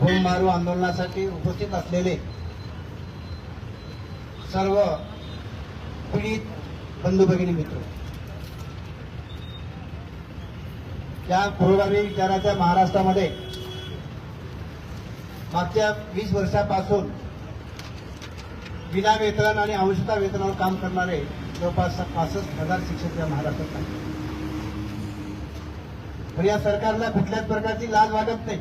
Home मारू आंदोलनासाठी उपस्थित असलेले सर्व पीडित बंधू भगिनी मित्र या पुरोगामी विचाराच्या महाराष्ट्रामध्ये मागच्या वीस वर्षापासून विना वेतन आणि अंशता वेतनावर काम करणारे जवळपास पासष्ट हजार शिक्षक या महाराष्ट्रात आहेत. पण या सरकारला कुठल्याच प्रकारची लाज वाटत नाही.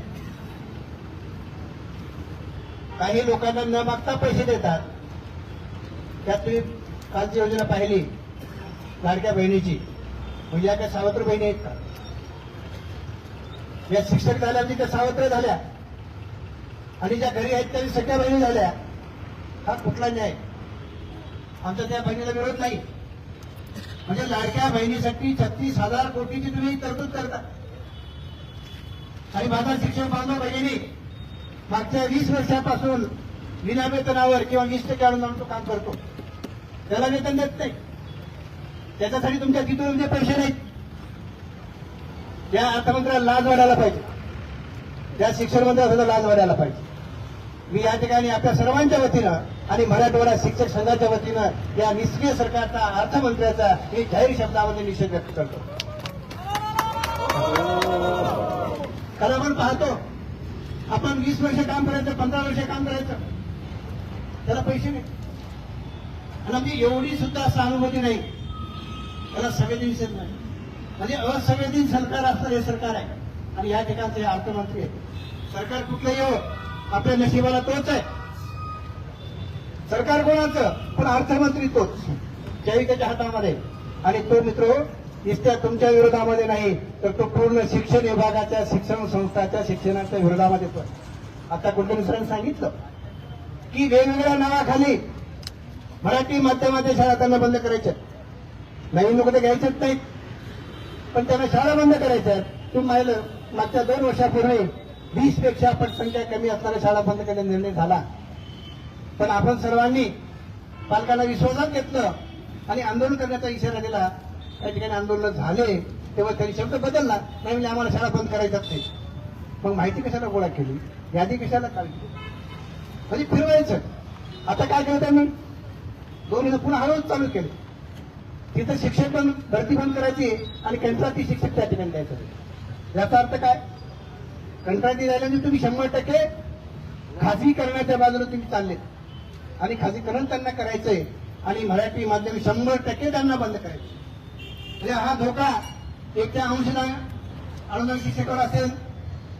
काही लोकांना न मागता पैसे देतात. त्यात तुम्ही कालची योजना पाहिली लाडक्या बहिणीची. म्हणजे या काय सावत्र बहिणी आहेत का? या शिक्षक झाल्या म्हणजे त्या सावत्र झाल्या. आणि ज्या घरी आहेत त्या सगळ्या बहिणी झाल्या. हा कुठला न्याय? आमच्या त्या बहिणीला विरोध नाही. म्हणजे लाडक्या बहिणीसाठी छत्तीस हजार कोटीची तुम्ही तरतूद करता. आणि माझा शिक्षक बांधव बहिणी मागच्या वीस वर्षापासून विना वेतनावर किंवा वीस टक्के अनुदान तो काम करतो. त्याला वेतन देत नाही. त्याच्यासाठी तुमच्या तिथून पैसे नाहीत. या अर्थमंत्र्याला लाज वाढायला पाहिजे. त्या शिक्षण मंत्र्याला सुद्धा लाज वाढायला पाहिजे. मी या ठिकाणी आपल्या सर्वांच्या वतीनं आणि मराठवाडा शिक्षक संघाच्या वतीनं या निष्क्रिय सरकारचा अर्थमंत्र्याचा मी जाहीर शब्दामध्ये निषेध व्यक्त करतो. कारण आपण पाहतो आपण वीस वर्ष काम करायचं पंधरा वर्ष काम करायचं. त्याला पैसे नाही. आणि आमची एवढी सुद्धा सहानुभूती नाही. त्याला संवेदनशील नाही म्हणजे असंवेदनशील सरकार असणार हे सरकार आहे. आणि या ठिकाणचे हे अर्थमंत्री आहे सरकार कुठलंही हो आपल्या नशिबाला तोच आहे. सरकार कोणाचं? पण अर्थमंत्री तोच. त्याही त्याच्या हातामध्ये. आणि तो मित्र इष्ट्या तुमच्या विरोधामध्ये नाही तर तो पूर्ण शिक्षण विभागाच्या शिक्षण संस्थाच्या शिक्षणाच्या विरोधामध्ये पण. आता कुठल्या सरांनी सांगितलं की वेगवेगळ्या नावाखाली मराठी माध्यमाच्या शाळा त्यांना बंद करायच्या नवीन लोक तर घ्यायचेच नाहीत पण त्यांना शाळा बंद करायच्या आहेत. तुम्ही मागच्या दोन वर्षापूर्वी वीसपेक्षा पटसंख्या कमी असणाऱ्या शाळा बंद करण्याचा निर्णय झाला. पण आपण सर्वांनी पालकांना विश्वासात घेतलं आणि आंदोलन करण्याचा इशारा दिला. त्या ठिकाणी आंदोलन झाले तेव्हा त्यांनी शब्द बदलला. नाही म्हणजे आम्हाला शाळा बंद करायच्याच नाही. मग माहिती कशाला गोळा केली? यादी कशाला काढली? म्हणजे फिरवायचं. आता काय केलं त्यांनी? दोन पुन्हा हळूहळू चालू केलं. तिथं शिक्षक पण भरती बंद करायची आणि कंत्राटी शिक्षक त्या ठिकाणी द्यायचं. याचा अर्थ काय? कंत्राटी झाल्याने तुम्ही शंभर टक्के खाजगीकरणाच्या बाजूला तुम्ही चालले आणि खाजगीकरण त्यांना करायचंय आणि मराठी माध्यम शंभर टक्के त्यांना बंद करायचं म्हणजे हा धोका एक त्या अंशना अनुदान शिक्षकावर असेल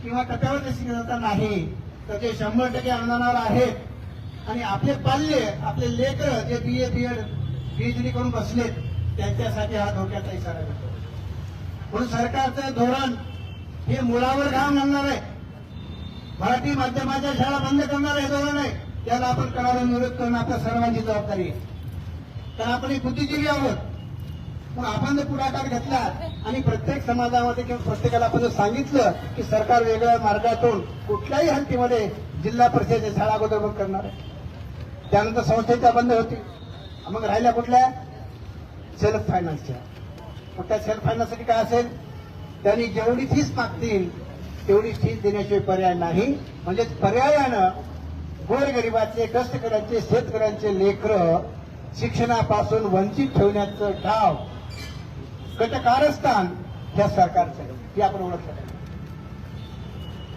किंवा टप्प्यावर शिक्षकांचा नाही तर ते शंभर टक्के अनुदानावर आहेत. आणि आपले पाल्य आपले लेकर जे बी ए बी एड पीएचडी करून बसलेत त्यांच्यासाठी हा धोक्याचा इशारा करतो म्हणून सरकारचं धोरण हे मुलावर घाम घालणार आहे. मराठी माध्यमाच्या शाळा बंद करणार हे धोरण आहे. त्याला आपण करायला विरोध करणं आपल्या सर्वांची जबाबदारी आहे. तर आपण बुद्धिजीवी आहोत. पण आपण जर पुढाकार घेतला आणि प्रत्येक समाजामध्ये किंवा प्रत्येकाला आपण जर सांगितलं की सरकार वेगळ्या मार्गातून कुठल्याही हद्दीमध्ये जिल्हा परिषदेच्या शाळा अगोदर बंद करणार आहे. त्यानंतर संस्थेच्या बंद होती. मग राहिल्या कुठल्या? सेल्फ फायनान्सच्या मग त्या सेल्फ फायनान्ससाठी काय असेल? त्यांनी जेवढी फीस मागतील तेवढी फीस देण्याशिवाय पर्याय नाही. म्हणजे पर्यायानं गोरगरिबाचे कष्टकऱ्यांचे शेतकऱ्यांचे लेकर शिक्षणापासून वंचित ठेवण्याचं डाव कटकारस्थान या सरकारचं आहे. हे आपण ओळखलं पाहिजे.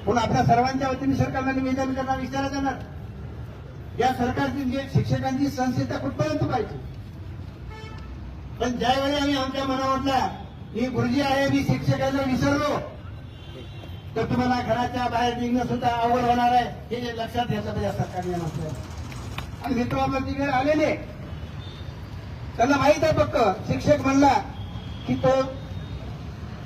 म्हणून आपल्या सर्वांच्या वतीने सरकारला निवेदन करणार विचारा जाणार या सरकारची जे शिक्षकांची संस्था कुठपर्यंत पाहिजे? पण ज्यावेळी आम्ही आमच्या मनावरला मी गुरुजी आहे मी शिक्षकांना विसरलो तर तुम्हाला घराच्या बाहेर निघणं सुद्धा अवघड होणार आहे. हे लक्षात घ्यायचं पाहिजे या सरकारने म्हटलं आणि मित्र आपल्या तिकडे आलेले त्यांना माहीत आहे पक्क शिक्षक म्हणला की तो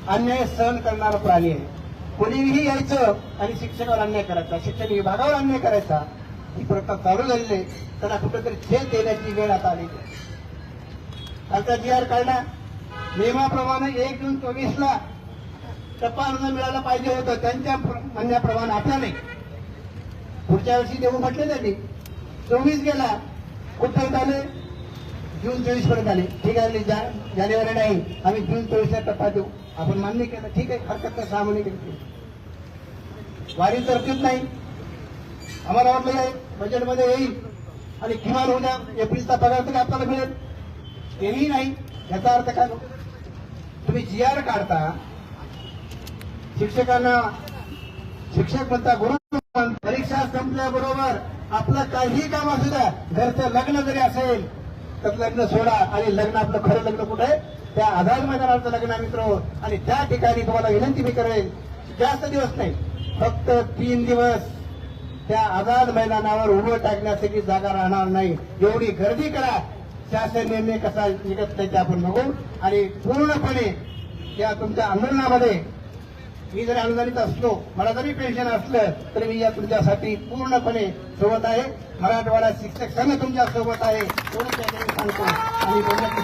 अन्याय सहन करणारा प्राणी आहे. कोणीही यायचं आणि शिक्षकावर अन्याय करायचा शिक्षण विभागावर अन्याय करायचा ही प्रथा चालू झालेली आहे. त्यांना कुठेतरी छेद देण्याची वेळ आता आली आहे. कालचा जी आर काढला नियमाप्रमाणे एक जून चोवीस ला टप्पा अनुदान मिळायला पाहिजे होतं त्यांच्या म्हणण्याप्रमाणे आता नाही. पुढच्या वर्षी देऊ म्हटले त्यांनी चोवीस गेला उद्धव झाले? जून चोवीसपर्यंत आले. ठीक आहे जा- जानेवारी नाही आम्ही जून चोवीसला टप्पा देऊ. आपण मान्य केलं. ठीक आहे हरकत नाही सहा महिने केली वारी तरतूद नाही. आम्हाला वाटलं आहे बजेटमध्ये येईल. आणि किमान उद्या एप्रिलचा पगार तरी आपल्याला मिळेल. तेही नाही याचा अर्थ काय तुम्ही जी आर काढता. शिक्षकांना शिक्षक म्हणता गुरु परीक्षा संपल्याबरोबर आपलं काहीही काम असू द्या घरचं लग्न जरी असेल तर लग्न सोडा आणि लग्न आपलं खरं लग्न कुठं आहे? त्या आझाद मैदानाचं लग्न आहे मित्र. आणि त्या ठिकाणी तुम्हाला विनंती मी करेल जास्त दिवस नाही फक्त तीन दिवस त्या आझाद मैदानावर उभं टाकण्यासाठी जागा राहणार नाही. एवढी गर्दी करा. शासन निर्णय कसा निघत नाही ते आपण बघू. आणि पूर्णपणे या तुमच्या आंदोलनामध्ये मी जरी अनुदानित असलो मला जरी पेन्शन असलं तरी मी या तुमच्यासाठी पूर्णपणे सोबत आहे. मराठवाडा शिक्षक संघ तुमच्यासोबत आहे. सांगतो. आणि